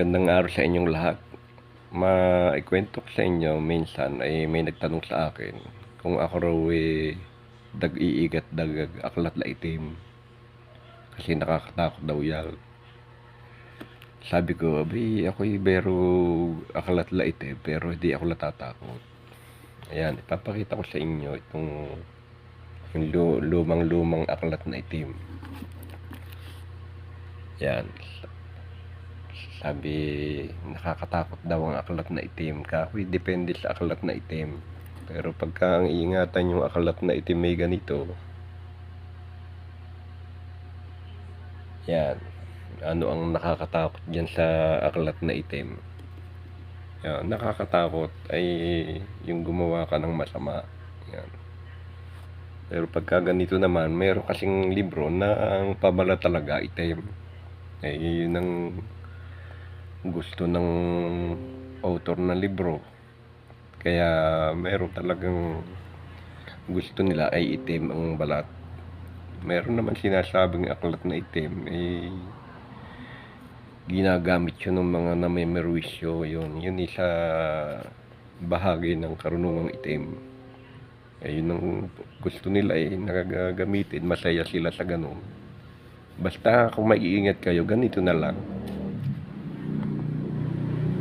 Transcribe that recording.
Magandang araw sa inyong lahat. Maikwento ko sa inyo, minsan ay may nagtanong sa akin kung ako raw eh, dag-iigat dagag aklat la itim. Kasi nakakatakot daw yan. Sabi ko, abi, ako'y bero aklat la itim, pero hindi ako natatakot. Ayan, ipapakita ko sa inyo itong yung lu- lumang-lumang aklat na itim. Yan. Sabi, nakakatakot daw ang aklat na itim. Kahoy, depende sa aklat na itim. Pero pagka ang iingatan yung aklat na itim may ganito, yan. Ano ang nakakatakot dyan sa aklat na itim? Yan, nakakatakot ay yung gumawa ka ng masama. Yan. Pero pagka ganito naman, mayroon kasing libro na ang pabala talaga itim. Eh, yun ang gusto ng author ng libro. Kaya meron talagang gusto nila ay itim ang balat. Meron naman sinasabing aklat na itim, eh, ginagamit yun ng mga namemerwisyo yun. Yun isa bahagi ng karunungang itim. Eh, yun ang gusto nila eh, nakagamitin, masaya sila sa ganun. Basta kung maiingat kayo, ganito na lang.